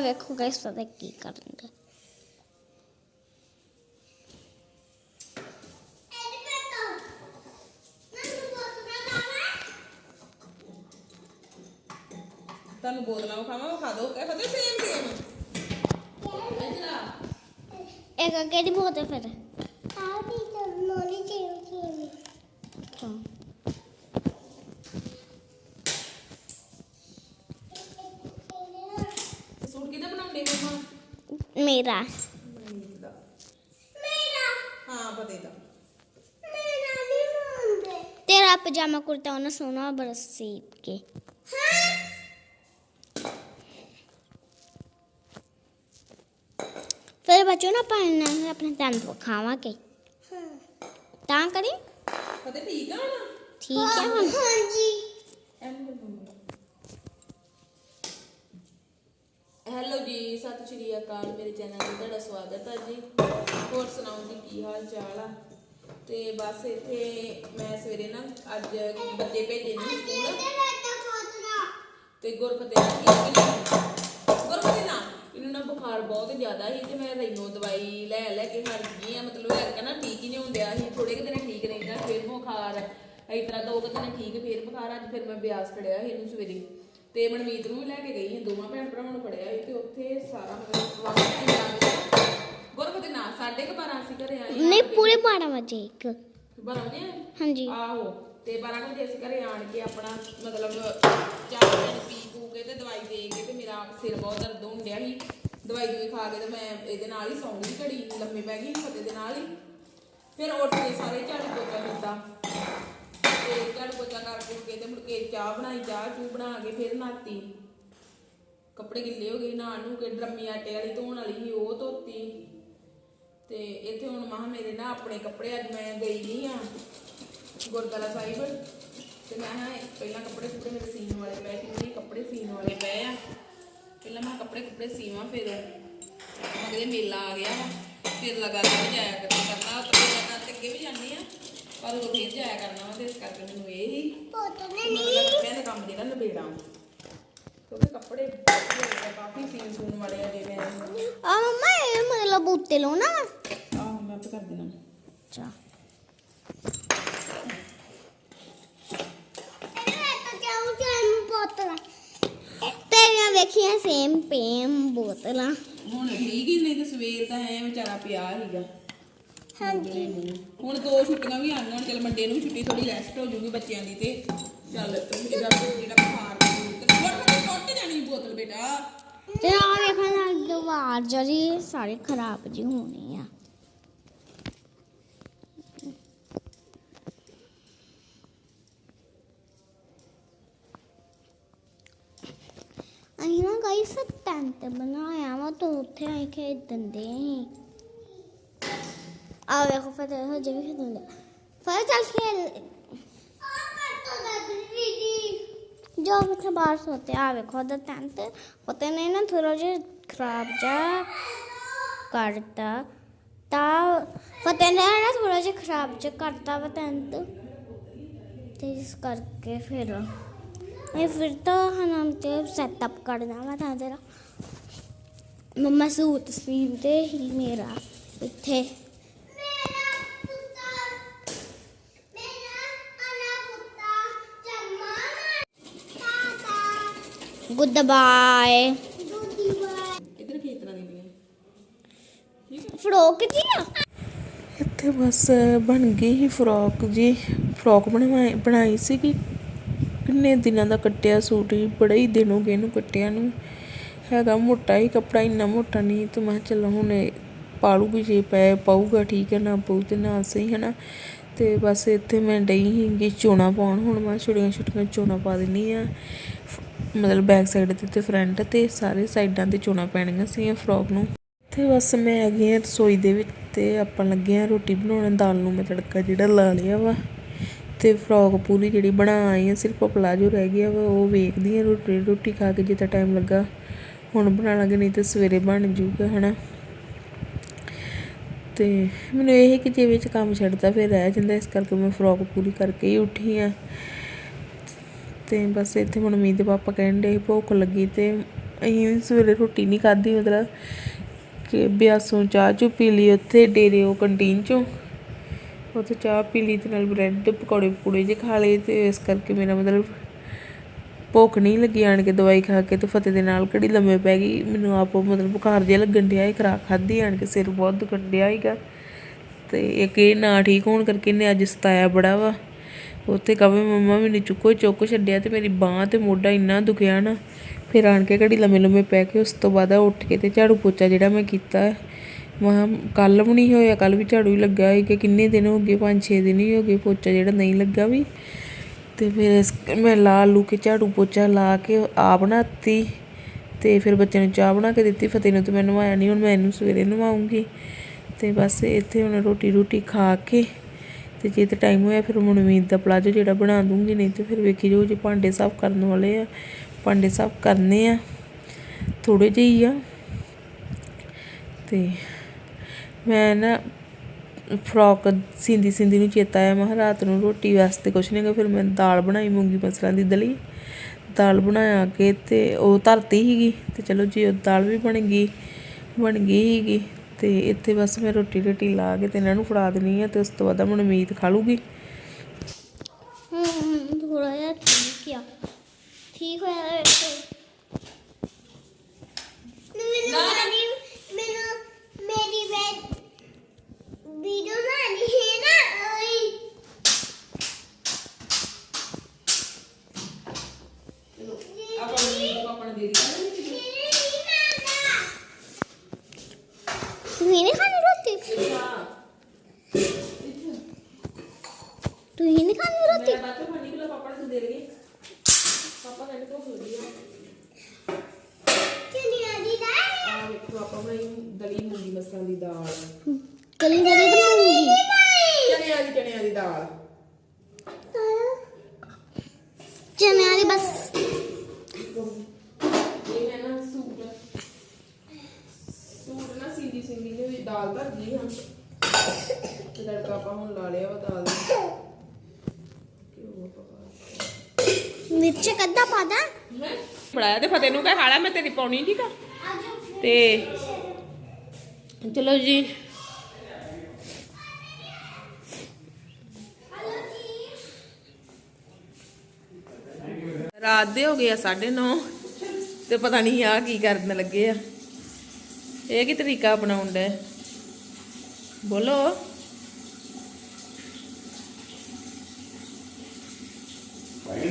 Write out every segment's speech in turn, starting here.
ਵੇਖੋ ਗਾਇਸ ਪਤਾ ਕੀ ਕਰਨ ਦਾ ਤੁਹਾਨੂੰ ਬੋਤਲਾਂ ਵਿਖਾਵਾਂ ਵਿਖਾ ਦਿਓ ਕਹਿ ਫਤੇ ਸੇਮ ਸੇਮ ਇਹ ਅੱਗੇ ਦੀ ਬਹੁਤ ਹੈ ਫਿਰ? ਮਮਾ ਮੇਰਾ ਮਨੀਤ ਦਾ ਹਾਂ ਫਤੇ ਦਾ ਤੇਰਾ ਪਜਾਮਾ ਕੁੜਤਾ ਉਹਨੇ ਸੋਨਾ ਬਰਸ ਸੀਪ ਕੇ ਫਿਰ ਬੱਚੋ ਨਾ ਪਾਣਾ ਆਪਣੇ ਦੰਦ ਖਾਵਾਂਗੇ ਤਾਂ ਕਰੀ ਫਤੇ ਠੀਕ ਆ ਹੁਣ ਠੀਕ ਹੈ ਸ਼੍ਰੀ ਅਕਾਲ ਮੇਰੇ ਚੈਨਲ ਤੇ ਤੁਹਾਡਾ ਸਵਾਗਤ ਹੈ ਜੀ। ਹੋਰ ਸੁਣਾਓ ਜੀ, ਕੀ ਹਾਲ ਚਾਲ ਆ? ਤੇ ਬਸ ਇੱਥੇ ਮੈਂ ਸਵੇਰੇ ਨਾ ਅੱਜ ਬੱਚੇ ਭੇਜੇ ਨੇ ਸਕੂਲ। ਤੇ ਗੁਰਫਤੇ ਨਾ ਠੀਕ ਨਾ, ਇਹਨੂੰ ਨਾ ਬੁਖਾਰ ਬਹੁਤ ਜ਼ਿਆਦਾ ਸੀ ਤੇ ਮੈਂ ਰੈਨੋ ਦਵਾਈ ਲੈ ਲੈ ਕੇ ਹਟ ਗਈ ਆ। ਮਤਲਬ ਇਹ ਕਹਿੰਦਾ ਠੀਕ ਹੀ ਨਹੀਂ ਹੁੰਦਿਆ ਸੀ। ਥੋੜੇ ਕਿ ਦਿਨ ਠੀਕ ਰਹਿੰਦਾ, ਫਿਰ ਬੁਖਾਰ, ਇਸ ਤਰ੍ਹਾਂ ਦੋ ਕੁ ਦਿਨ ਠੀਕ, ਫਿਰ ਬੁਖਾਰ, ਅੱਜ ਫਿਰ ਮੈਂ ਬਿਆਸ ਖੜਿਆ ਸੀ ਇਹਨੂੰ ਸਵੇਰੇ। ਤੇ ਮਨਮੀਤ ਨੂੰ ਵੀ ਲੈ ਕੇ ਗਈ ਸੀ ਦੋਵਾਂ ਭੈਣ ਭਰਾਵਾਂ ਨੂੰ ਫੜਿਆ ਸੀ ਤੇ ਉੱਥੇ ਸਾਰਾ ਮਤਲਬ ਵਾਪਸ ਪੰਜਾਬ ਗੁਰਫਤੇ ਨਾ 12:30 ਅਸੀਂ ਘਰੇ ਆਏ ਨਹੀਂ ਪੂਰੇ 12 ਵਜੇ ਇੱਕ। ਬਣਾਉਂਦੇ ਆ ਹਾਂਜੀ। ਆਹੋ ਤੇ 12 ਵਜੇ ਅਸੀਂ ਘਰੇ ਆਣ ਕੇ ਆਪਣਾ ਮਤਲਬ ਚਾਹ ਪਾਣੀ ਪੀ ਪੂ ਕੇ ਤੇ ਦਵਾਈ ਦੇ ਕੇ ਤੇ ਮੇਰਾ ਸਿਰ ਬਹੁਤ ਦਰਦ ਹੋਣ ਡਿਆ ਸੀ। ਦਵਾਈ ਦੂਈ ਖਾ ਕੇ ਤੇ ਮੈਂ ਇਹਦੇ ਨਾਲ ਹੀ ਸੌਂ ਗਈ ਘੜੀ ਲੰਮੇ ਪੈ ਗਈ ਫਤੇ ਦੇ ਨਾਲ ਹੀ। ਫਿਰ ਉੱਠ ਕੇ ਸਾਰੇ ਝਾੜੂ ਪੋਚਾ ਕੀਤਾ ਤੇ ਝਾੜੂ ਪੋਚਾ ਕਰ ਕੁਰ ਕੇ ਚਾਹ ਬਣਾਈ, ਚਾਹ ਚੂ ਬਣਾ ਕੇ ਫਿਰ ਨਾਤੀ ਕੱਪੜੇ ਗਿੱਲੇ ਹੋ ਗਏ ਨਹਾਣ ਨੂੰ ਕੇ ਡਰਮੀ ਆਟੇ ਵਾਲੀ ਧੋਣ ਵਾਲੀ ਸੀ, ਉਹ ਧੋਤੀ। ਤੇ ਇੱਥੇ ਹੁਣ ਮਹਾ ਮੇਰੇ ਨਾ ਆਪਣੇ ਕੱਪੜੇ ਅੱਜ ਮੈਂ ਗਈ ਨਹੀਂ ਆ ਗੁਰਦੁਆਰਾ ਸਾਹਿਬ। ਤੇ ਮੈਂ ਹਾਂ ਪਹਿਲਾਂ ਕੱਪੜੇ ਕੁੱਪੜੇ ਮੇਰੇ ਸੀਨ ਵਾਲੇ ਪਏ ਕਿੰਨੇ ਕੱਪੜੇ ਸੀਨ ਵਾਲੇ ਪਏ ਆ। ਪਹਿਲਾਂ ਮੈਂ ਕੱਪੜੇ ਕੁੱਪੜੇ ਸੀਵਾਂ ਫਿਰ। ਅਗਲੇ ਮੇਲਾ ਆ ਗਿਆ ਫਿਰ ਲਗਾਤਾਰ ਜਾਇਆ ਕਰਨਾ। ਕਰਨਾ ਤੇ ਤੇ ਅੱਗੇ ਵੀ ਜਾਂਦੀ ਆ। ਪਰ ਉਹ ਫਿਰ ਜਾਇਆ ਕਰਨਾ ਵਾ ਤੇ ਇਸ ਕਰਕੇ ਮੈਨੂੰ ਇਹ ਹੀ ਮਤਲਬ ਕੱਪੜਿਆਂ ਦਾ ਕੰਮ ਜਿਹੜਾ ਨਿਬੇੜਾ ਕਿਉਂਕਿ ਕੱਪੜੇ ਕਾਫੀ ਸੀਨ ਸੂਨ ਵਾਲੇ ਆ ਜਿਵੇਂ ਆ ਮੰਮਾ ਇਹ ਮਤਲਬ ਬੂਤੇ ਲੋ ਨਾ ਆਹ ਮੈਂ ਆਪੇ ਕਰ ਦੇਣਾ। ਅੱਛਾ। ਤੇਰੀਆਂ ਵੇਖੀਆਂ ਸੇਮ ਪੇਮ ਬੋਤਲਾਂ। ਹੁਣ ਠੀਕ ਹੀ ਨਹੀਂ ਤੇ ਸਵੇਰ ਦਾ ਐ ਵਿਚਾਰਾ ਪਿਆ ਸੀਗਾ। ਹਾਂਜੀ। ਹੁਣ ਦੋ ਛੁੱਟੀਆਂ ਵੀ ਆਉਣੀਆਂ ਹੁਣ ਚਲ ਮੰਡੇ ਨੂੰ ਵੀ ਛੁੱਟੀ ਥੋੜੀ ਰੈਸਟ ਹੋ ਜੂਗੀ ਬੱਚਿਆਂ ਦੀ ਤੇ ਚੱਲ ਇਹਦਾ ਜਿਹੜਾ ਬੁਖਾਰ ਤੇ ਹੋਰ ਟੁੱਟ ਜਾਣੀ ਬੋਤਲ ਬੇਟਾ। ਤੇ ਆ ਵੇਖਣ ਨਾਲ ਦੀਵਾਰ ਜਿਹੜੀ ਸਾਰੇ ਖਰਾਬ ਜੀ ਹੋਣੀ ਆ। ਅਸੀਂ ਨਾ ਗਾਈਸ ਟੈਂਟ ਬਣਾਇਆ ਵਾ ਤਾਂ ਉੱਥੇ ਆਈ ਖੇਡਣ ਦੇ। ਸੀ ਆ ਵੇਖੋ ਫਤਿਹ ਹਜੇ ਵੀ ਖੇਡਣ ਦੇ। ਫਤਿਹ ਚੱਲ ਖੇਲ ਜੋ ਉੱਥੇ ਬਾਹਰ ਸੋਤੇ ਆ ਵੇਖੋ ਦਾ ਟੈਂਟ ਪਤਾ ਨਹੀਂ ਨਾ ਥੋੜਾ ਜਿਹਾ ਖਰਾਬ ਜਾ ਕਰਤਾ। ਤਾਂ ਪਤਾ ਨਹੀਂ ਨਾ ਥੋੜਾ ਜਿਹਾ ਖਰਾਬ ਜਿਹਾ ਕਰਤਾ ਵਾ ਟੈਂਟ ਤੇ ਇਸ ਕਰਕੇ ਫਿਰ ਇਹ ਫਿਰ ਤਾਂ ਹਨਾਮ ਤੇ ਸੈਟਅਪ ਕਰਨਾ ਵਾ ਤਾਂ ਜਰਾ। ਮੰਮਾ ਸੂਟ ਸੀਂਦੇ ਹੀ ਮੇਰਾ ਇੱਥੇ। ਗੁੱਡ ਬਾਏ ਇਧਰ ਕੀ ਤਰ੍ਹਾਂ ਦੀ ਪਈਆਂ ਫਰੋਕ ਜੀ? ਆ ਇੱਥੇ ਬਸ ਬਣ ਗਈ ਸੀ ਫਰੋਕ ਜੀ। ਫਰੋਕ ਬਣਵਾਈ ਬਣਾਈ ਸੀ ਕਿ ਕਿੰਨੇ ਦਿਨਾਂ ਦਾ ਕੱਟਿਆ ਸੂਟ ਹੀ ਬੜੇ ਹੀ ਦਿਨ ਹੋ ਗਏ ਇਹਨੂੰ ਕੱਟਿਆ ਨੂੰ। ਹੈਗਾ ਮੋਟਾ ਹੀ ਕੱਪੜਾ ਇੰਨਾ ਮੋਟਾ ਨਹੀਂ। ਤੇ ਮੈਂ ਕਿਹਾ ਚੱਲ ਹੁਣ ਇਹ ਪਾਲੂਗੀ ਜੇ ਪੈ ਪਾਊਗਾ ਠੀਕ ਹੈ ਨਾ ਪਾਊ ਤੇ ਨਾ ਸਹੀ ਹੈ ਨਾ। ਤੇ ਬਸ ਇੱਥੇ ਮੈਂ ਡਈ ਸੀਗੀ ਚੋਣਾ ਪਾਉਣ। ਹੁਣ ਮੈਂ ਛੋਟੀਆਂ ਛੋਟੀਆਂ ਚੋਣਾ ਪਾ ਦਿੰਨੀ ਆ ਮਤਲਬ ਬੈਕ ਸਾਈਡ ਤੇ ਤੇ ਫਰੰਟ ਤੇ ਸਾਰੇ ਸਾਈਡਾਂ ਤੇ ਚੋਣਾ ਪੈਣੀਆਂ ਸੀ ਫਰੋਕ ਨੂੰ। ਤੇ ਬਸ ਮੈਂ ਆ ਗਈ ਹਾਂ ਰਸੋਈ ਦੇ ਵਿੱਚ ਤੇ ਆਪਾਂ ਲੱਗੇ ਆ ਰੋਟੀ ਬਣਾਉਣ, ਦਾਲ ਨੂੰ ਮੈਂ ਤੜਕਾ ਜਿਹੜਾ ਲਾ ਲਿਆ ਵਾ। ਤੇ ਫਰੋਕ ਪੂਰੀ ਜਿਹੜੀ ਬਣਾ ਆਈ ਆ ਸਿਰਫ ਪਲਾਜੋ ਰਹਿ ਗਿਆ ਵਾ, ਉਹ ਵੇਖਦੀ ਆ ਰੋਟੀ ਰੋਟੀ ਖਾ ਕੇ ਜਿੱਦਾਂ ਟਾਈਮ ਲੱਗਾ, ਹੁਣ ਬਣਾ ਲਾਂਗੇ ਨਹੀਂ ਤੇ ਸਵੇਰੇ ਬਣ ਜੂਗਾ ਹਨਾ। ਤੇ ਮੈਨੂੰ ਇਹ ਕਿ ਜੇ ਵਿੱਚ ਕੰਮ ਛੱਡਦਾ ਫਿਰ ਰਹਿ ਜਾਂਦਾ, ਇਸ ਕਰਕੇ ਮੈਂ ਫਰੋਕ ਪੂਰੀ ਕਰਕੇ ਹੀ ਉੱਠੀ ਆ ਤੇ ਬਸ ਇੱਥੇ ਹੁਣ ਮੀਤ ਦੇ ਪਾਪਾ ਕਹਿਣ ਦੇ ਭੁੱਖ ਲੱਗੀ ਤੇ ਅਸੀਂ ਸਵੇਰੇ ਰੋਟੀ ਨਹੀਂ ਖਾਧੀ, ਮਤਲਬ ਕਿ ਬਿਆਸੋਂ ਚਾਹ ਚੁ ਪੀ ਲਈ, ਉੱਥੇ ਡੇਰੇ ਉਹ ਕੰਟੀਨ ਚੋਂ, ਉੱਥੇ ਚਾਹ ਪੀ ਲਈ ਤੇ ਨਾਲ ਬ੍ਰੈਡ, ਪਕੌੜੇ ਪਕੂੜੇ ਜੇ ਖਾ ਲਏ ਤੇ ਇਸ ਕਰਕੇ ਮੇਰਾ ਮਤਲਬ ਭੁੱਖ ਨਹੀਂ ਲੱਗੀ ਆਣ ਕੇ ਦਵਾਈ ਖਾ ਕੇ ਤੇ ਫਤਿਹ ਦੇ ਨਾਲ ਘੜੀ ਲੰਮੇ ਪੈ ਗਈ, ਮੈਨੂੰ ਆਪੋ ਮਤਲਬ ਬੁਖਾਰ ਜਿਹਾ ਲੱਗਣ ਡਿਆ ਸੀ, ਖਰਾਕ ਖਾਧੀ ਆਣ ਕੇ ਸਿਰ ਬਹੁਤ ਦੁਖਣ ਡਿਆ ਸੀਗਾ ਤੇ ਇੱਕ ਇਹ ਨਾ ਠੀਕ ਹੋਣ ਕਰਕੇ ਇਹਨੇ ਅੱਜ ਸਤਾਇਆ ਬੜਾ ਵਾ। ਉੱਥੇ ਕਵੇ ਮੰਮਾ ਮੈਨੂੰ ਚੁੱਕੋ, ਚੁੱਕ ਛੱਡਿਆ ਤੇ ਮੇਰੀ ਬਾਹ ਤੇ ਮੋਢਾ ਇੰਨਾ ਦੁਖਿਆ ਨਾ। ਫਿਰ ਆਣ ਕੇ ਘੜੀ ਲੰਮੇ ਲੰਮੇ ਪੈ ਕੇ ਉਸ ਤੋਂ ਬਾਅਦ ਉੱਠ ਕੇ ਤੇ ਝਾੜੂ ਪੋਚਾ ਜਿਹੜਾ ਮੈਂ ਕੀਤਾ। ਮਾ ਕੱਲ ਵੀ ਨਹੀਂ ਹੋਇਆ ਕੱਲ ਵੀ ਝਾੜੂ ਹੀ ਲੱਗਾ ਸੀ ਕਿ ਕਿੰਨੇ ਦਿਨ ਹੋ ਗਏ 5-6 ਦਿਨ ਹੀ ਹੋ ਗਏ ਪੋਚਾ ਜਿਹੜਾ ਨਹੀਂ ਲੱਗਾ ਵੀ। ਤੇ ਫਿਰ ਮੈਂ ਲਾ ਲੂ ਕੇ ਝਾੜੂ ਪੋਚਾ ਲਾ ਕੇ ਆਪ ਨਹਾਤੀ ਤੇ ਫਿਰ ਬੱਚੇ ਨੂੰ ਚਾਹ ਬਣਾ ਕੇ ਦਿੱਤੀ, ਫਤਿਹ ਨੂੰ ਤੇ ਮੈਂ ਨਵਾਇਆ ਨਹੀਂ ਹੁਣ ਮੈਂ ਇਹਨੂੰ ਸਵੇਰੇ ਨਵਾਉਂਗੀ। ਤੇ ਬਸ ਇੱਥੇ ਹੁਣ ਰੋਟੀ ਰੋਟੀ ਖਾ ਕੇ ਤੇ ਜੇ ਤਾਂ ਟਾਈਮ ਹੋਇਆ ਫਿਰ ਮਨਮੀਤ ਦਾ ਪਲਾਜੋ ਜਿਹੜਾ ਬਣਾ ਦੂੰਗੀ, ਨਹੀਂ ਤੇ ਫਿਰ ਵੇਖੀ ਜੋ ਜੇ ਭਾਂਡੇ ਸਾਫ਼ ਕਰਨ ਵਾਲੇ ਆ, ਭਾਂਡੇ ਸਾਫ਼ ਕਰਨੇ ਆ ਥੋੜੇ ਜਿਹੇ ਹੀ ਆ। ਤੇ ਮੈਂ ਨਾ ਫਰੋਕ ਸਿੰਦੀ ਸਿੰਦੀ ਨੂੰ ਚੇਤਾ ਆਇਆ, ਮੈਂ ਕਿਹਾ ਰਾਤ ਨੂੰ ਰੋਟੀ ਵਾਸਤੇ ਕੁਛ ਨਹੀਂ ਗਾ ਫਿਰ ਮੈਂ ਦਾਲ ਬਣਾਈ ਮੂੰਗੀ ਮਸਲਾਂ ਦੀ ਦਲੀ। ਦਾਲ ਬਣਾਇਆ ਕੇ ਤੇ ਉਹ ਧਰਤੀ ਸੀਗੀ, ਤੇ ਚਲੋ ਜੀ ਉਹ ਦਾਲ ਵੀ ਬਣ ਗਈ ਬਣ ਗਈ ਸੀਗੀ ਤੇ ਇੱਥੇ ਬਸ ਮੈਂ ਰੋਟੀ ਰੋਟੀ ਲਾ ਕੇ ਤੇ ਇਹਨਾਂ ਨੂੰ ਫੜਾ ਦੇਣੀ ਆ ਤੇ ਉਸ ਤੋਂ ਬਾਅਦ ਮਨਮੀਤ ਖਾ ਲੂਗੀ। ਹੂੰ ਥੋੜਾ ਜਿਹਾ ਠੀਕ ਆ। ਠੀਕ ਹੋਇਆ ਵੈਸੇ ਮੈਨੂੰ ਮੇਰੀ ਮੈਨੂੰ ਮੇਰੀ ਵੀਡੀਓ ਬਣਾਣੀ ਹੈ ਨਾ ਓਏ ਆਪਾਂ ਨੂੰ ਆਪਾਂ ਨੂੰ ਦੇ ਦਿੱਤੀ ਤੂੰ ਹੀ ਨਹੀਂ ਖਾਣੀ ਰੋਟੀ ਤੂੰ ਹੀ ਨਹੀਂ ਖਾਣੀ ਰੋਟੀ ਮੇਰਾ ਬਾਤ ਪਾਣੀ ਕੋਲ ਪਾਪਾ ਨੂੰ ਦੇ ਲਈਏ ਪਾਪਾ ਕਹਿੰਦੇ ਤੋਂ ਹੋ ਗਈ ਚੰਡੀਆ ਦੀ ਦਾਲ ਆ ਵੇਖੋ ਆਪਾਂ ਬਣਾਈ ਦਲੀ ਮੂੰਗੀ ਮਸਰਾਂ ਦੀ ਦਾਲ ਕਲੀ ਕਲੀ ਤਾਂ ਮੂੰਗੀ ਚਣਿਆਂ ਦੀ ਚਣਿਆਂ ਦੀ ਦਾਲ ਚਨਿਆਂ ਦੀ ਬਸ ਇਹ ਮੈਂ ਨਾ ਸੂਟ ਸੂਟ ਨਾ ਸਿੰਦੀ ਸਿੰਦੀ ਨੇ ਵੀ ਦਾਲ ਧਰ ਗਈ ਹਾਂ ਤੇ ਤੜਕਾ ਆਪਾਂ ਹੁਣ ਲਾ ਲਿਆ ਵਾ ਦਾਲ ਦਾ ਘਿਓ ਪਕਾ ਮਿਰਚ ਕੱਦਾ ਪਾਦਾ ਫੜਾਇਆ ਤੇ ਫਤਿਹ ਨੂੰ ਕਹਿ ਖਾ ਮੈਂ ਤੇਰੀ ਪਾਉਣੀ ਠੀਕ ਆ? ਤੇ ਚਲੋ ਜੀ। ਰਾਤ ਦੇ ਹੋ ਗਏ ਆ 9:30 ਤੇ ਪਤਾ ਨਹੀਂ ਆ ਕੀ ਕਰਨ ਲੱਗੇ ਆ। ਇਹ ਕੀ ਤਰੀਕਾ ਅਪਣਾਉਣ ਦਾ ਬੋਲੋ। ਪਾਣੀ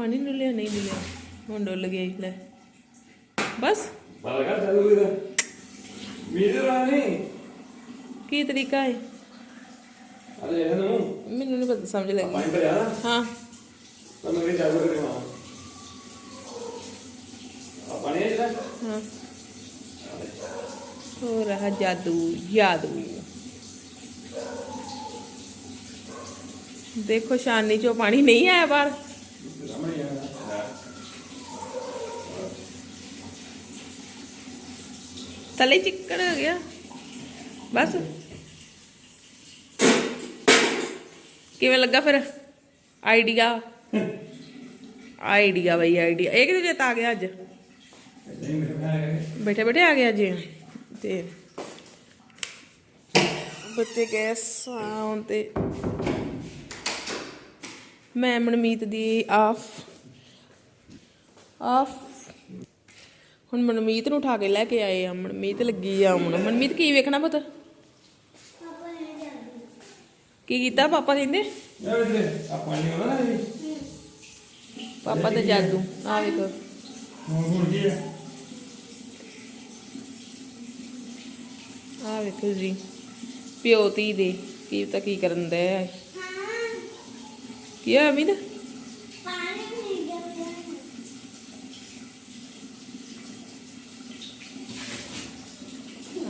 ਪਾਣੀ ਨੂੰ ਲਿਆ ਨਹੀਂ ਲਿਆ ਹੁਣ ਡੁੱਲ ਗਿਆ ਈ ਲੈ ਬਸ ਬਾਲਾ ਕਰ ਚਾਲੂ ਕਰ ਮੀਦਰ ਰਾਣੀ ਕੀ ਤਰੀਕਾ ਹੈ ਅਰੇ ਇਹ ਨੂੰ ਮੈਨੂੰ ਨਹੀਂ ਪਤਾ ਸਮਝ ਲੱਗੀ ਪਾਣੀ ਭਰਿਆ ਤਲੇ ਚਿੱਕਣ ਹੋ ਗਿਆ। ਬਸ। ਕਿਵੇਂ ਲੱਗਾ ਫਿਰ? ਆਈਡੀਆ। ਆਈਡੀਆ ਬਈ, ਆਈਡੀਆ। ਇਹ ਕਿਤੇ ਚੇਤਾ ਆ ਗਿਆ ਅੱਜ? ਬੈਠੇ ਬੈਠੇ ਆ ਗਿਆ ਜੀ ਤੇ ਬੱਚੇ ਗਏ ਸਾਉਂ ਤੇ। ਮੈਂ ਮਨਮੀਤ ਦੀ ਆਫ ਆਫ। ਹੁਣ ਮਨਮੀਤ ਨੂੰ ਉਠਾ ਕੇ ਲੈ ਕੇ ਆਏ ਆ ਮਨਮੀਤ ਲੱਗੀ ਆ ਹੁਣ। ਮਨਮੀਤ ਕੀ ਵੇਖਣਾ ਪੁੱਤ? ਕੀ ਕੀਤਾ ਪਾਪਾ ਕਹਿੰਦੇ ਇਹ ਵੇਖ ਆ ਪਾਣੀ ਹੋਣਾ ਨਾ ਇਹ ਪਾਪਾ ਦਾ ਜਾਦੂ। ਆ ਵੇਖੋ। ਆ? ਵੇਖੋ ਜੀ। ਪਿਓ ਧੀ ਦੇ ਕੀ ਪਤਾ ਕੀ ਕਰਨ ਦੇ ਕੀ ਆ ਅਮਿਤ ਪਾਣੀ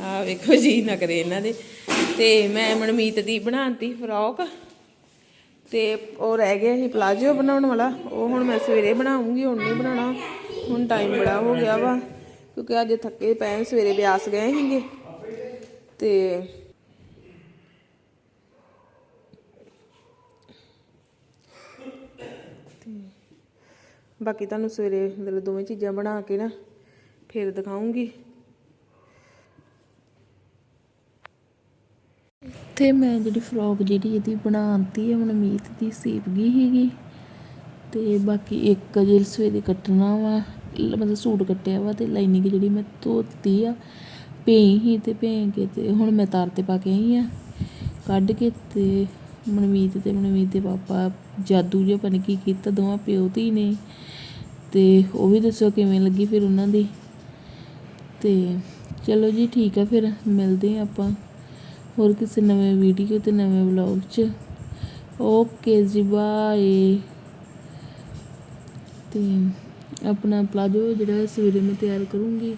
ਆ ਵੇਖੋ ਜੀ ਨਾ ਕਰੇ ਇਹਨਾਂ ਦੇ। ਤੇ ਮੈਂ ਮਨਮੀਤ ਦੀ ਬਣਾਤੀ ਫਰੋਕ ਤੇ ਉਹ ਰਹਿ ਗਿਆ ਸੀ ਪਲਾਜੋ ਬਣਾਉਣ ਵਾਲਾ। ਉਹ ਹੁਣ ਮੈਂ ਸਵੇਰੇ ਬਣਾਉਂਗੀ, ਹੁਣ ਨਹੀਂ ਬਣਾਉਣਾ। ਹੁਣ ਟਾਈਮ ਬੜਾ ਹੋ ਗਿਆ ਵਾ। ਕਿਉਂਕਿ ਅੱਜ ਥੱਕੇ ਪਏ, ਸਵੇਰੇ ਬਿਆਸ ਗਏ ਸੀਗੇ। ਤੇ ਬਾਕੀ ਤੁਹਾਨੂੰ ਸਵੇਰੇ ਮਤਲਬ ਦੋਵੇਂ ਚੀਜ਼ਾਂ ਬਣਾ ਕੇ ਨਾ ਫਿਰ ਦਿਖਾਉਂਗੀ। ਤੇ ਮੈਂ ਜਿਹੜੀ ਫਰੋਕ ਜਿਹੜੀ ਇਹਦੀ ਬਣਾਉਂਦੀ ਹੈ ਹੁਣ ਮੀਤ ਦੀ ਸੀਪ ਗਈ ਸੀਗੀ। ਤੇ ਬਾਕੀ ਇੱਕ ਅਜੇ ਸਵੇਰੇ ਕੱਟਣਾ ਵਾ ਮਤਲਬ ਸੂਟ ਕੱਟਿਆ ਵਾ ਤੇ ਲਾਈਨਿੰਗ ਜਿਹੜੀ ਮੈਂ ਧੋਤੀ ਆ ਭੇਈ ਹੀ ਤੇ ਭੇਂ ਕੇ ਤੇ ਹੁਣ ਮੈਂ ਤਾਰ ਤੇ ਪਾ ਕੇ ਆਈ ਆ। ਕੱਢ ਕੇ ਤੇ ਮਨਮੀਤ ਤੇ ਮਨਮੀਤ ਦੇ ਪਾਪਾ ਜਾਦੂ ਜਿਹਾ ਪਨ ਕੀ ਕੀਤਾ, ਦੋਵਾਂ ਪਿਓ ਧੀ ਨੇ। ਤੇ ਉਹ ਵੀ ਦੱਸੋ ਕਿਵੇਂ ਲੱਗੀ ਫਿਰ ਉਹਨਾਂ ਦੀ? ਤੇ ਚਲੋ ਜੀ ਠੀਕ ਆ ਫਿਰ, ਮਿਲਦੇ ਆ ਆਪਾਂ ਹੋਰ ਕਿਸੇ ਨਵੇਂ ਵੀਡੀਓ ਤੇ ਨਵੇਂ ਵਲੌਗ 'ਚ। ਓਕੇ ਜੀ, ਬਾਏ। ਤੇ ਆਪਣਾ ਪਲਾਜੋ ਜਿਹੜਾ ਸਵੇਰੇ ਮੈਂ ਤਿਆਰ ਕਰੂੰਗੀ।